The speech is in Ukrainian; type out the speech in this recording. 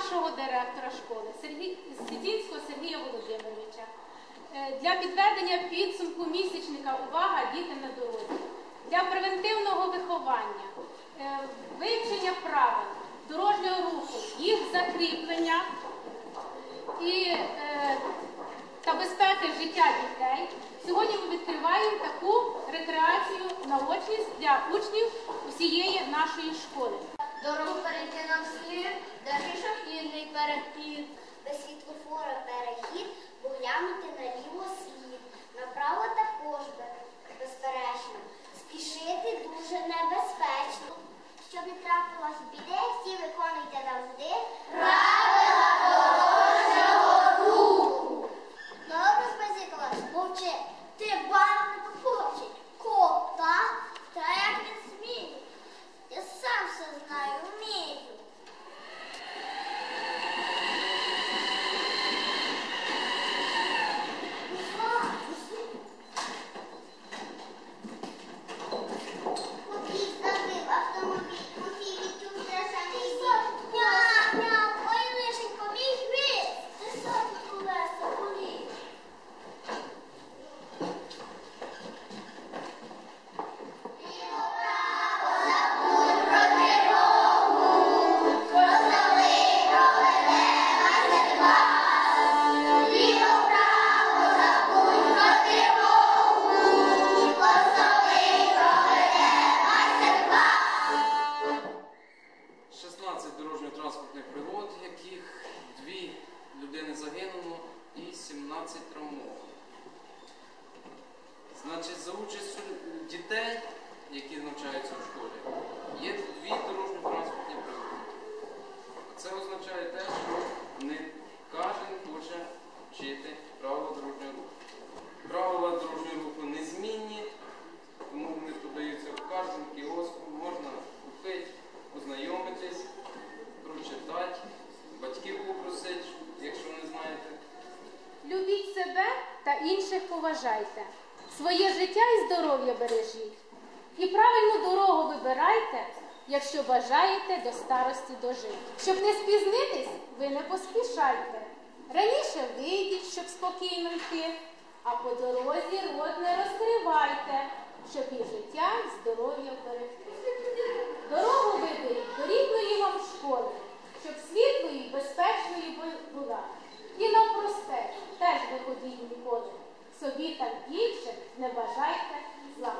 нашого директора школи Сергій Сідінського Сергія Володимировича е, для підведення підсумку місячника увага діти на дорозі, для превентивного виховання, е, вивчення правил дорожнього руху, їх закріплення і е, та безпеки життя дітей. Сьогодні ми відкриваємо таку рекреацію наочність для учнів усієї нашої школи. Дорогу перейти нам слід, де пішохідний перехід. Без світлофора перехід, бо глянути наліво 16 дорожньо-транспортних пригод, яких дві людини загинуло і 17 травмовано. Значить, за участю дітей, які навчаються інших поважайте. Своє життя і здоров'я бережіть. І правильну дорогу вибирайте, якщо бажаєте до старості дожити. Щоб не спізнитись, ви не поспішайте. Раніше вийдіть, щоб спокійно йти, а по дорозі рот не розкривайте, щоб і життя, і здоров'я вберегти. Дорогу виберіть до рідної вам школи, щоб світлою і безпечною бу- була. І навпросте не ніколи. Собі так більше не бажайте зла.